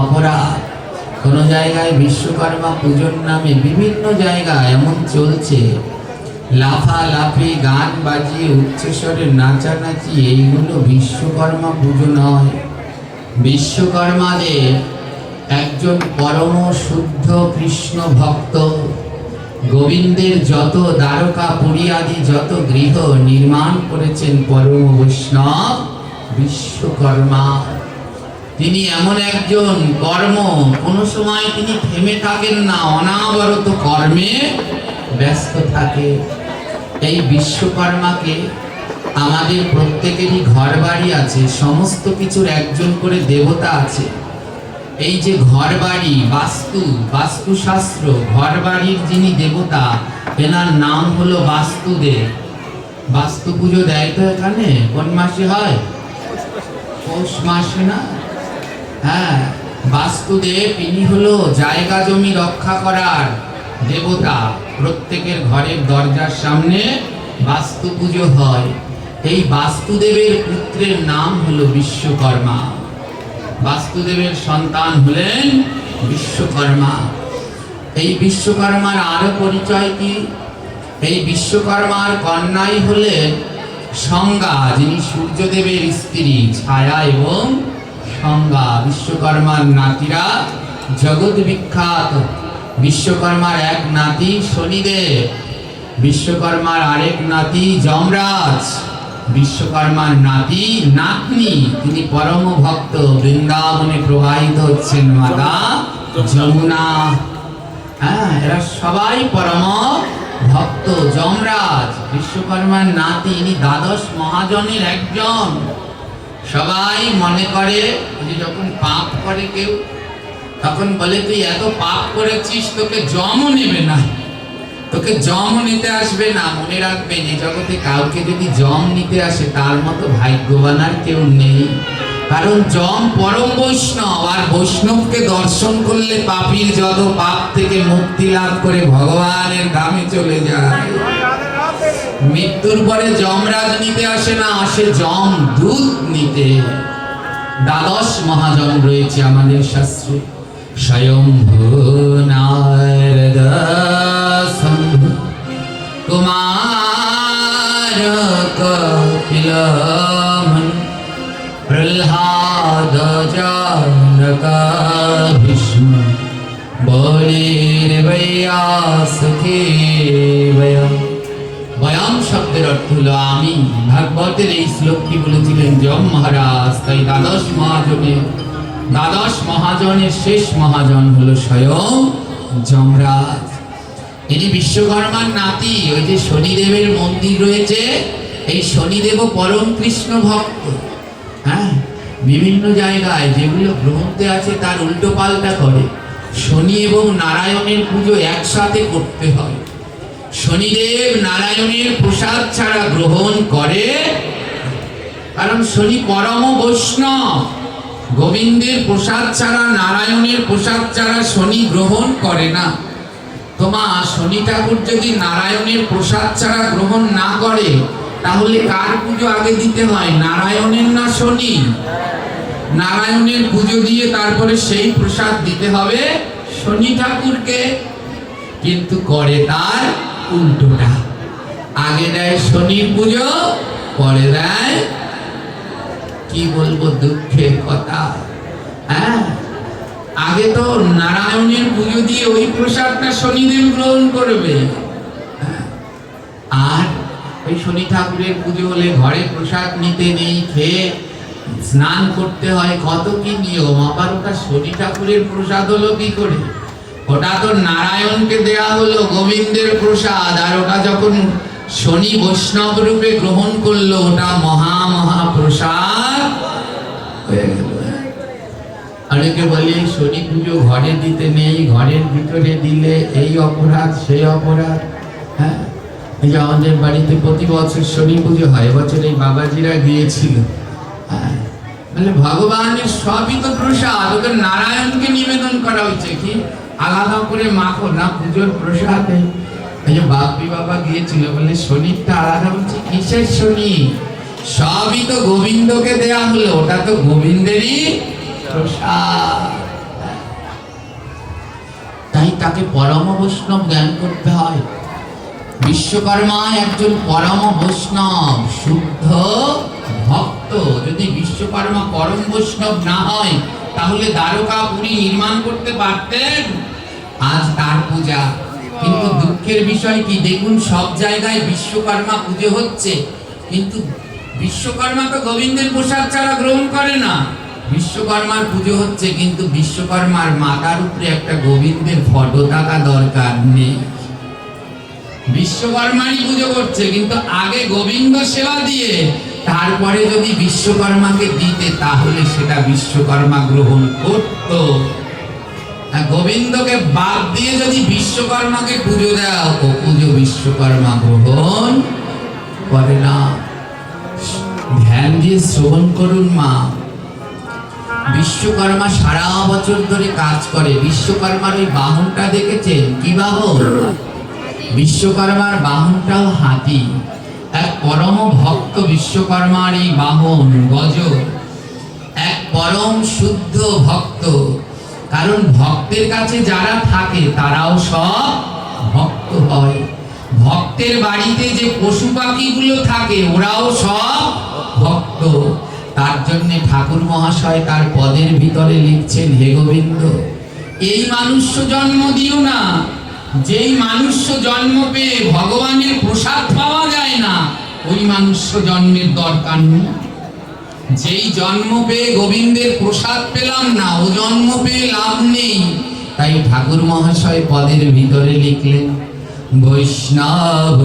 অপরাধ। কোন জায়গায় বিশ্বকর্মা পুজোর নামে বিভিন্ন জায়গায় এমন চলছে। গান বাজিয়ে, উচ্চস্বরে নাচানাচি, এইগুলো বিশ্বকর্মা পুজো নয়। বিশ্বকর্মাদের একজন পরম শুদ্ধ কৃষ্ণ ভক্ত। গোবিন্দের যত দ্বারকা পুরী যত গৃহ নির্মাণ করেছেন পরম বৈষ্ণব বিশ্বকর্মা। তিনি এমন একজন কর্ম। কোনো সময় তিনি থেমে থাকেন না, অনাবরত কর্মে ব্যস্ত থাকে। এই বিশ্বকর্মাকে আমাদের প্রত্যেকেরই ঘর বাড়ি আছে, সমস্ত কিছুর একজন করে দেবতা আছে। এই যে ঘর বাড়ি বাস্তু, বাস্তুশাস্ত্র ঘর বাড়ির যিনি দেবতা এনার নাম হলো বাস্তুদেব। বাস্তু পুজো দেয় তো এখানে? কোন মাসে হয়? পৌষ মাসে না? হ্যাঁ বাস্তুদেব ইনি হলো জায়গা জমি রক্ষা করার দেবতা। প্রত্যেকের ঘরের দরজার সামনে বাস্তু পুজো হয়। এই বাস্তুদেবের পুত্রের নাম হলো বিশ্বকর্মা। বাস্তুদেবের সন্তান হলেন বিশ্বকর্মা। এই বিশ্বকর্মার আরও পরিচয় কি? এই বিশ্বকর্মার কন্যাই হলেন সংজ্ঞা, যিনি সূর্যদেবের স্ত্রী, ছায়া এবং সংজ্ঞা বিশ্বকর্মার নাতিরা, জগৎ বিখ্যাত। বিশ্বকর্মার এক নাতি শনিদেব, বিশ্বকর্মার আরেক নাতি যমরাজ, বিশ্বকর্মার নাতি নাতনি। তিনি পরম ভক্ত, বৃন্দাবনে প্রবাহিত হচ্ছেন মাতা যমুনা। হ্যাঁ এরা সবাই পরম ভক্ত, যমরাজ, বিশ্বকর্মার নাতি, ইনি দ্বাদশ মহাজনের একজন। সবাই মনে করে যে যখন পাপ করে কেউ, তখন বলে, তুই এত পাপ করেছিস, তোকে জমও নেবে না। তোকে জম নিতে আসবে না, মনে রাখবে যে জগতে কাউকে যদি জম নিতে আসে, তার মতো ভাগ্যবান আর কেউ নেই। কারণ জম পরম বৈষ্ণব, আর বৈষ্ণবকে দর্শন করলে পাপীর যত পাপ থেকে মুক্তি লাভ করে ভগবানের ধামে চলে যায়। মৃত্যুর পরে যমরাজ নিতে আসে না, আসে যম দূত নিতে। দ্বাদশ মহাজন রয়েছে আমাদের শাস্ত্রে। স্বয়ম্ভু নারদ কুমার কপিল প্রহ্লাদ ভীষ্ম বলির বৈয়াসুখী বয়ম বয়াম শব্দের অর্থ হলো আমি ভাগবতের এই শ্লোকটি বলেছিলেন যম মহারাজ, তাই দ্বাদশ মহাজনের দ্বাদশ মহাজনের শেষ মহাজন হলো স্বয়ং যমরাজ। ইনি বিশ্বকর্মার নাতি। ওই যে শনিদেবের মন্দির রয়েছে, এই শনিদেব পরম কৃষ্ণ ভক্ত। হ্যাঁ? বিভিন্ন জায়গায় যেগুলো গ্রন্থে আছে, তার উল্টো পাল্টা করে। শনি এবং নারায়ণের পুজো একসাথে করতে হয়। শনিদেব নারায়ণের প্রসাদ ছাড়া গ্রহণ করে। কারণ শনি পরম বৈষ্ণব। গোবিন্দের প্রসাদ ছাড়া, নারায়ণের প্রসাদ ছাড়া শনি গ্রহণ করে না। তোমা শনি ঠাকুর যদি নারায়ণের প্রসাদ ছাড়া গ্রহণ না করে, তাহলে কার পুজো আগে দিতে হয়? নারায়ণের না শনি? নারায়ণের পুজো দিয়ে তারপরে সেই প্রসাদ দিতে হবে শনি ঠাকুরকে। কিন্তু করে তার উল্টোটা। আগে দেয় শনির পুজো, পরে দেয় কি বলব দুঃখের কথা। হ্যাঁ? আগে তো নারায়ণের পুজো দিয়ে ওই প্রসাদটা শনিদেব গ্রহণ করবে। হ্যাঁ। আর ওই শনি ঠাকুরের পুজো হলে ঘরে প্রসাদ নিতে নেই, খেয়ে স্নান করতে হয়, কত কি নিয়ম? আবার ওটা শনি ঠাকুরের প্রসাদ হলো কি করে? ওটা তো নারায়ণকে দেয়া হলো গোবিন্দের প্রসাদ, আর ওটা যখন শনি বৈষ্ণব রূপে গ্রহণ করল, ওটা মহা মহা প্রসাদ হয়ে গেল। অনেকে বলে, শনি পুজো ঘরে দিতে নেই, ঘরের ভিতরে দিলে এই অপরাধ, সেই অপরাধ। হ্যাঁ? এই যে আমাদের বাড়িতে প্রতি বছর শনি পুজো হয়, এবছর এই বাবাজিরা গিয়েছিল। হ্যাঁ? ভগবানের সবই তো প্রসাদ, ওদের নারায়ণকে নিবেদন করা হচ্ছে কি? আলাদা করে মাখো না, পুজোর প্রসাদ। বাপি বাবা গিয়েছিল বলে শনিরটা আলাদা বলছে, কিসের শনি? সবই তো গোবিন্দকে দেয়া হলো, ওটা তো গোবিন্দেরই প্রসাদ। তাই তাকে পরম বৈষ্ণব জ্ঞান করতে হয়। বিশ্বকর্মা একজন পরম বৈষ্ণব, শুদ্ধ ভক্ত। যদি বিশ্বকর্মা পরম বৈষ্ণব না হয় তাহলে দ্বারকা পুরী নির্মাণ করতে পারতেন? আজ তার পূজা। কিন্তু দুঃখের বিষয় কি? দেখুন, সব জায়গায় বিশ্বকর্মা পুজো হচ্ছে। কিন্তু বিশ্বকর্মা তো গোবিন্দের প্রসাদ ছাড়া গ্রহণ করে না। বিশ্বকর্মার পুজো হচ্ছে, কিন্তু বিশ্বকর্মার মাথার উপরে একটা গোবিন্দের ফটো থাকা দরকার নেই। বিশ্বকর্মারই পুজো করছে, কিন্তু আগে গোবিন্দ সেবা দিয়ে তারপরে যদি বিশ্বকর্মাকে দিতে, তাহলে সেটা বিশ্বকর্মা গ্রহণ করত। গোবিন্দকে বাদ দিয়ে যদি বিশ্বকর্মাকে পুজো দেওয়া হতো, পুজো বিশ্বকর্মা গ্রহণ করে না। ধ্যান দিয়ে শ্রবণ করুন মা। বিশ্বকর্মা সারা বছর ধরে কাজ করে। বিশ্বকর্মার ওই বাহনটা দেখেছেন? কি বাহন? বিশ্বকর্মার বাহনটাও হাতি। এক পরম ভক্ত বিশ্বকর্মার এই বাহন গজ। এক পরম শুদ্ধ ভক্ত। কারণ ভক্তের কাছে যারা থাকে, তারাও সব ভক্ত হয়। ভক্তের বাড়িতে যে পশু পাখিগুলো থাকে, ওরাও সব ভক্ত। তার জন্য ঠাকুর মহাশয় তার পদের ভিতরে লিখছেন, হে গোবিন্দ, এই মানুষ জন্ম দিও না। যেই মানুষ জন্ম পেয়ে ভগবানের প্রসাদ পাওয়া যায় না, ওই মানুষ জন্মের দরকার নেই। যেই জন্ম পেয়ে গোবিন্দের প্রসাদ পেলাম না, ও জন্ম পেয়ে লাভ নেই। তাই ঠাকুর মহাশয় পদের ভিতরে লিখলেন, বৈষ্ণব